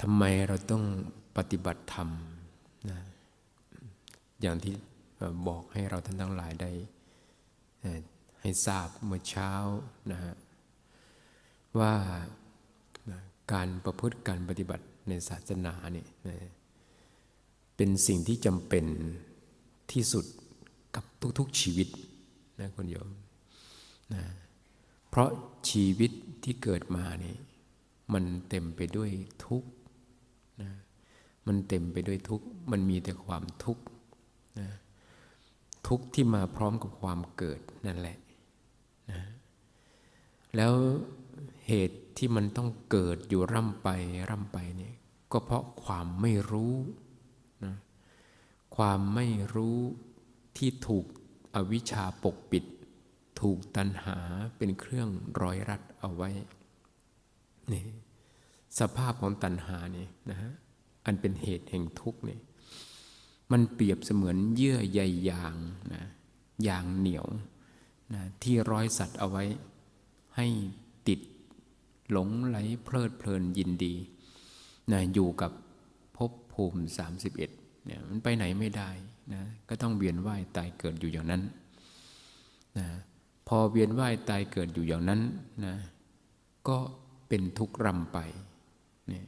ทำไมเราต้องปฏิบัติธรรมนะอย่างที่บอกให้เราท่านทั้งหลายได้ให้ทราบเมื่อเช้านะฮะว่านะการประพฤติการปฏิบัติในศาสนาเนี่ยนะเป็นสิ่งที่จำเป็นที่สุดกับทุกๆชีวิตนะคุณโยมนะเพราะชีวิตที่เกิดมานี่มันเต็มไปด้วยทุกข์ มันเต็มไปด้วยทุกข์ มันมีแต่ความทุกข์นะทุกข์ที่มาพร้อมกับความเกิดนั่นแหละนะแล้วเหตุที่มันต้องเกิดอยู่ร่ำไปร่ำไปเนี่ยก็เพราะความไม่รู้นะความไม่รู้ที่ถูกอวิชชาปกปิด ถูกตัณหาเป็นเครื่องร้อยรัดเอาไว้นี่สภาพของตัณหานี่นะฮะ อันเป็นเหตุแห่งทุกข์เนี่ยมันเปรียบเสมือนเยื่อใยยางนะยางเหนียวนะที่ร้อยสัตว์เอาไว้ ให้ติดหลงไหลเพลิดเพลินยินดีนะอยู่กับภพภูมิ 31เนี่ยมันไปไหนไม่ได้นะก็ต้องเวียนว่ายตายเกิดอยู่อย่างนั้นนะพอเวียนว่ายตายเกิดอยู่อย่างนั้นนะก็เป็นทุกข์รำไปเนี่ย